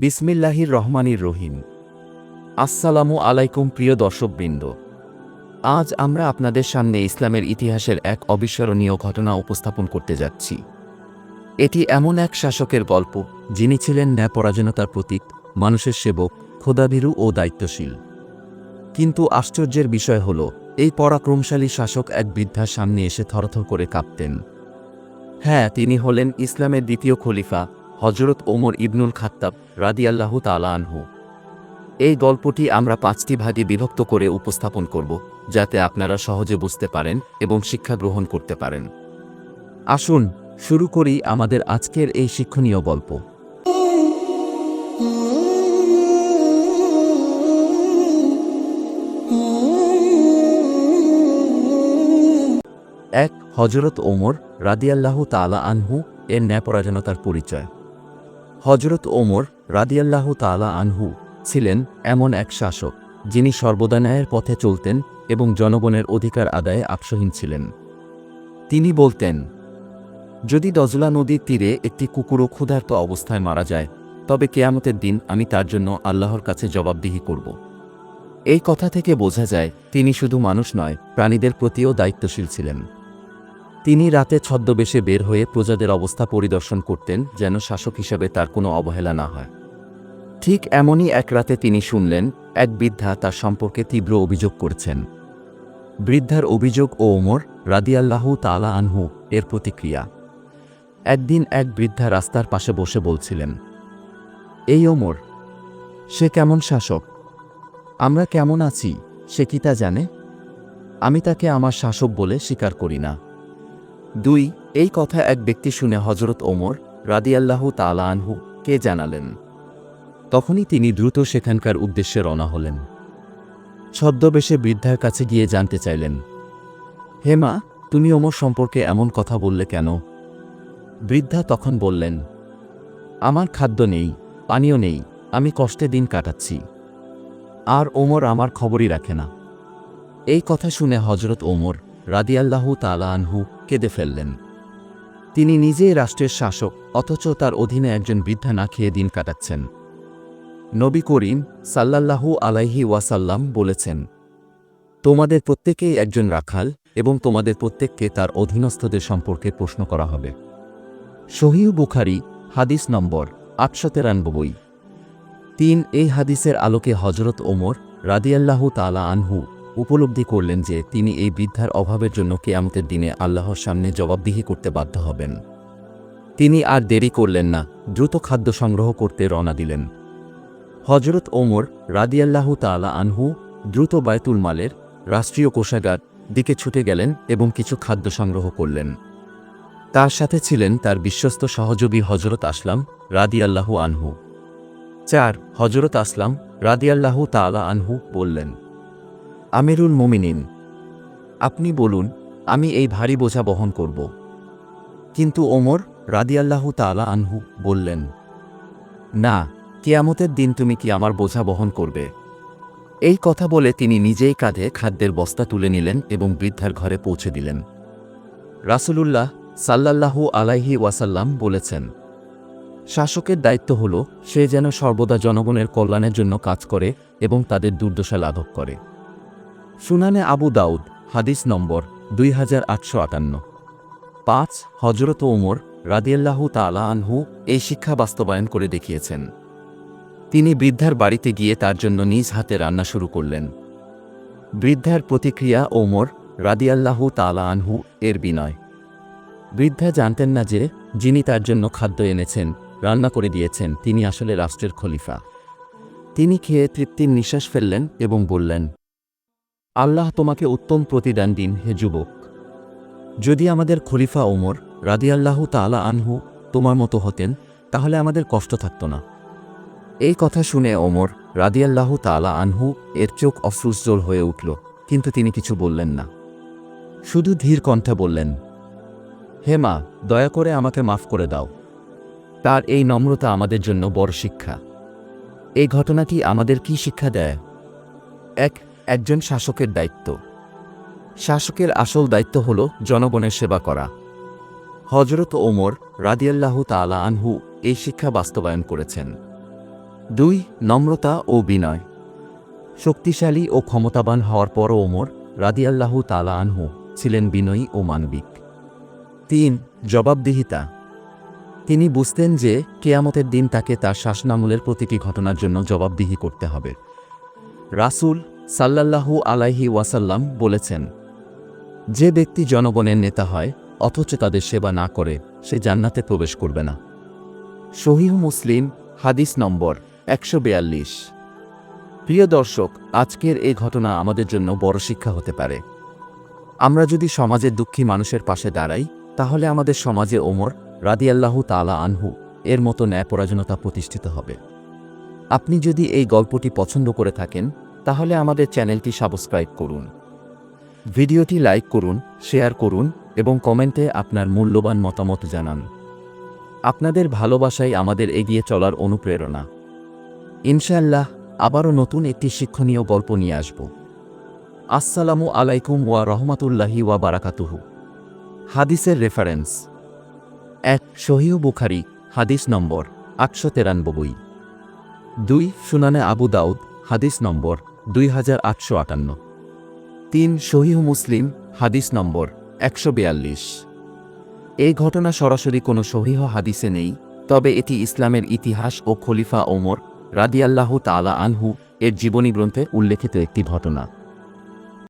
বিসমিল্লাহির রহমানির রহিম। আসসালামু আলাইকুম প্রিয় দর্শকবৃন্দ। আজ আমরা আপনাদের সামনে ইসলামের ইতিহাসের এক অবিস্মরণীয় ঘটনা উপস্থাপন করতে যাচ্ছি। এটি এমন এক শাসকের গল্প, যিনি ছিলেন ন্যায়পরাজনতার প্রতীক, মানুষের সেবক, খোদাভীরু ও দায়িত্বশীল। কিন্তু আশ্চর্যের বিষয় হল, এই পরাক্রমশালী শাসক এক বৃদ্ধার সামনে এসে থরথর করে কাঁপতেন। হ্যাঁ তিনি হলেন ইসলামের দ্বিতীয় খলিফা হজরত ওমর ইবনুল খাত্তাব রাদিয়াল্লাহু তালা আনহু। এই গল্পটি আমরা পাঁচটি ভাগে বিভক্ত করে উপস্থাপন করব, যাতে আপনারা সহজে বুঝতে পারেন এবং শিক্ষা গ্রহণ করতে পারেন। আসুন, শুরু করি আমাদের আজকের এই শিক্ষণীয় গল্প। এক হজরত ওমর রাদিয়াল্লাহু তালা আনহু এর ন্যায়পরাজনতার পরিচয়। হজরত ওমর রাদিয়াল্লাহু তালা আনহু ছিলেন এমন এক শাসক, যিনি সর্বদা ন্যায়ের পথে চলতেন এবং জনগণের অধিকার আদায়ে আপসহীন ছিলেন। তিনি বলতেন, যদি দজলা নদীর তীরে একটি কুকুরও ক্ষুধার্ত অবস্থায় মারা যায়, তবে কেয়ামতের দিন আমি তার জন্য আল্লাহর কাছে জবাবদিহি করব। এই কথা থেকে বোঝা যায়, তিনি শুধু মানুষ নয়, প্রাণীদের প্রতিও দায়িত্বশীল ছিলেন। তিনি রাতে ছদ্মবেশে বের হয়ে প্রজাদের অবস্থা পরিদর্শন করতেন যেন শাসক হিসাবে তার কোনো অবহেলা না হয়। ঠিক এমনই এক রাতে তিনি শুনলেন, এক বৃদ্ধা তার সম্পর্কে তীব্র অভিযোগ করছেন। বৃদ্ধার অভিযোগ ও ওমর রাদিয়াল্লাহু তালা আনহু এর প্রতিক্রিয়া। একদিন এক বৃদ্ধা রাস্তার পাশে বসে বলছিলেন, এই ওমর, সে কেমন শাসক? আমরা কেমন আছি, সে কি তা জানে? আমি তাকে আমার শাসক বলে স্বীকার করি না। দুই, এই কথা এক ব্যক্তি শুনে হজরত ওমর রাদিয়াল্লাহু তালা আনহু কে জানালেন। তখনই তিনি দ্রুত সেখানকার উদ্দেশ্যে রওনা হলেন। ছদ্মবেশে বৃদ্ধার কাছে গিয়ে জানতে চাইলেন, হে মা, তুমি ওমর সম্পর্কে এমন কথা বললে কেন? বৃদ্ধা তখন বললেন, আমার খাদ্য নেই, পানীয় নেই, আমি কষ্টে দিন কাটাচ্ছি। আর ওমর আমার খবরই রাখে না। এই কথা শুনে হজরত ওমর রাদিয়াল্লাহু তালা আনহু কেঁদে ফেললেন। তিনি নিজেই রাষ্ট্রের শাসক, অথচ তার অধীনে একজন বৃদ্ধা না খেয়ে দিন কাটাচ্ছেন। নবী করিম সাল্লাল্লাহু আলাইহি ওয়াসাল্লাম বলেছেন, তোমাদের প্রত্যেকেই একজন রাখাল এবং তোমাদের প্রত্যেককে তার অধীনস্থদের সম্পর্কে প্রশ্ন করা হবে। শহীহ বুখারি, হাদিস নম্বর আটশো তেরানব্বই। তিন, এই হাদিসের আলোকে হজরত ওমর রাদিয়াল্লাহু তালা আনহু উপলব্ধি করলেন যে তিনি এই বৃদ্ধার অভাবের জন্য কেয়ামতের দিনে আল্লাহর সামনে জবাবদিহি করতে বাধ্য হবেন। তিনি আর দেরি করলেন না, দ্রুত খাদ্য সংগ্রহ করতে রওনা দিলেন। হজরত ওমর রাদিয়াল্লাহু তালা আনহু দ্রুত বায়তুল মালের রাষ্ট্রীয় কোষাগার দিকে ছুটে গেলেন এবং কিছু খাদ্য সংগ্রহ করলেন। তার সাথে ছিলেন তার বিশ্বস্ত সহযোগী হজরত আসলাম রাদিয়াল্লাহু আনহু। চার হজরত আসলাম রাদিয়াল্লাহু তালা আনহু বললেন আমিরুল মোমিনিন। আপনি বলুন, আমি এই ভারী বোঝা বহন করব। কিন্তু ওমর রাদিয়াল্লাহু তালা আনহু বললেন, না, কেয়ামতের দিন তুমি কি আমার বোঝা বহন করবে? এই কথা বলে তিনি নিজেই কাঁধে খাদ্যের বস্তা তুলে নিলেন এবং বৃদ্ধার ঘরে পৌঁছে দিলেন। রাসূলুল্লাহ সাল্লাল্লাহু আলাইহি ওয়াসাল্লাম বলেছেন, শাসকের দায়িত্ব হল সে যেন সর্বদা জনগণের কল্যাণের জন্য কাজ করে এবং তাদের দুর্দশা লাঘব করে। সুনানে আবু দাউদ, হাদিস নম্বর দুই হাজার আটশো আটান্ন। পাঁচ হজরত ওমর রাদিয়াল্লাহু তালা আনহু এই শিক্ষা বাস্তবায়ন করে দেখিয়েছেন। তিনি বৃদ্ধার বাড়িতে গিয়ে তার জন্য নিজ হাতে রান্না শুরু করলেন। বৃদ্ধার প্রতিক্রিয়া ওমর রাদিয়াল্লাহু তালা আনহু এর বিনয়। বৃদ্ধা জানতেন না যে, যিনি তার জন্য খাদ্য এনেছেন, রান্না করে দিয়েছেন, তিনি আসলে রাষ্ট্রের খলিফা। তিনি খেয়ে তৃপ্তির নিঃশ্বাস ফেললেন এবং বললেন আল্লাহ তোমাকে উত্তম প্রতিদান দিন, হে যুবক। যদি আমাদের খলিফা ওমর রাদিয়াল্লাহু তালা আনহু তোমার মতো হতেন, তাহলে আমাদের কষ্ট থাকত না। এই কথা শুনে ওমর রাদিয়াল্লাহু তালা আনহু এর চোখ অশ্রুজ্জ্বল হয়ে উঠল, কিন্তু তিনি কিছু বললেন না। শুধু ধীর কণ্ঠে বললেন, হে মা, দয়া করে আমাকে মাফ করে দাও। তার এই নম্রতা আমাদের জন্য বড় শিক্ষা। এই ঘটনাটি আমাদের কি শিক্ষা দেয়? এক একজন শাসকের দায়িত্ব। শাসকের আসল দায়িত্ব হল জনগণের সেবা করা। হজরত ওমর রাদিয়াল্লাহু তালা আনহু এই শিক্ষা বাস্তবায়ন করেছেন। দুই, নম্রতা ও বিনয়। শক্তিশালী ও ক্ষমতাবান হওয়ার পরও ওমর রাদিয়াল্লাহু তালা আনহু ছিলেন বিনয়ী ও মানবিক। তিন, জবাবদিহিতা। তিনি বুঝতেন যে কেয়ামতের দিন তাকে তার শাসনামলের প্রতিটি ঘটনার জন্য জবাবদিহি করতে হবে। রাসূল সাল্লাল্লাহু আলাইহি ওয়াসাল্লাম বলেছেন, যে ব্যক্তি জনগণের নেতা হয়, অথচ তাদের সেবা না করে, সে জান্নাতে প্রবেশ করবে না। শহীহ মুসলিম, হাদিস নম্বর একশো বেয়াল্লিশ। প্রিয় দর্শক, আজকের এই ঘটনা আমাদের জন্য বড় শিক্ষা হতে পারে। আমরা যদি সমাজের দুঃখী মানুষের পাশে দাঁড়াই, তাহলে আমাদের সমাজে ওমর রাদিয়াল্লাহু তালা আনহু এর মতো ন্যায়পরাজনতা প্রতিষ্ঠিত হবে। আপনি যদি এই গল্পটি পছন্দ করে থাকেন তাহলে আমাদের চ্যানেলটি সাবস্ক্রাইব করুন। ভিডিওটি লাইক করুন, শেয়ার করুন এবং কমেন্টে আপনার মূল্যবান মতামত জানান। আপনাদের ভালোবাসাই আমাদের এগিয়ে চলার অনুপ্রেরণা। ইনশাআল্লাহ, আবারও নতুন একটি শিক্ষণীয় গল্প নিয়ে আসব। আসসালামু আলাইকুম ওয়া রহমাতুল্লাহি ওয়া বারাকাতুহু। হাদিসের রেফারেন্স। এক, সহিহ বুখারি, হাদিস নম্বর আটশো তেরানব্বই। দুই, সুনানে আবু দাউদ, হাদিস নম্বর দুই হাজার আটশো আটান্ন। তিন শহীহ মুসলিম, হাদিস নম্বর একশো বিয়াল্লিশ। এই ঘটনা সরাসরি কোনো সহিহ হাদিসে নেই, তবে এটি ইসলামের ইতিহাস ও খলিফা ওমর রাদিয়াল্লাহ তালা আনহু এর জীবনী গ্রন্থে উল্লেখিত একটি ঘটনা।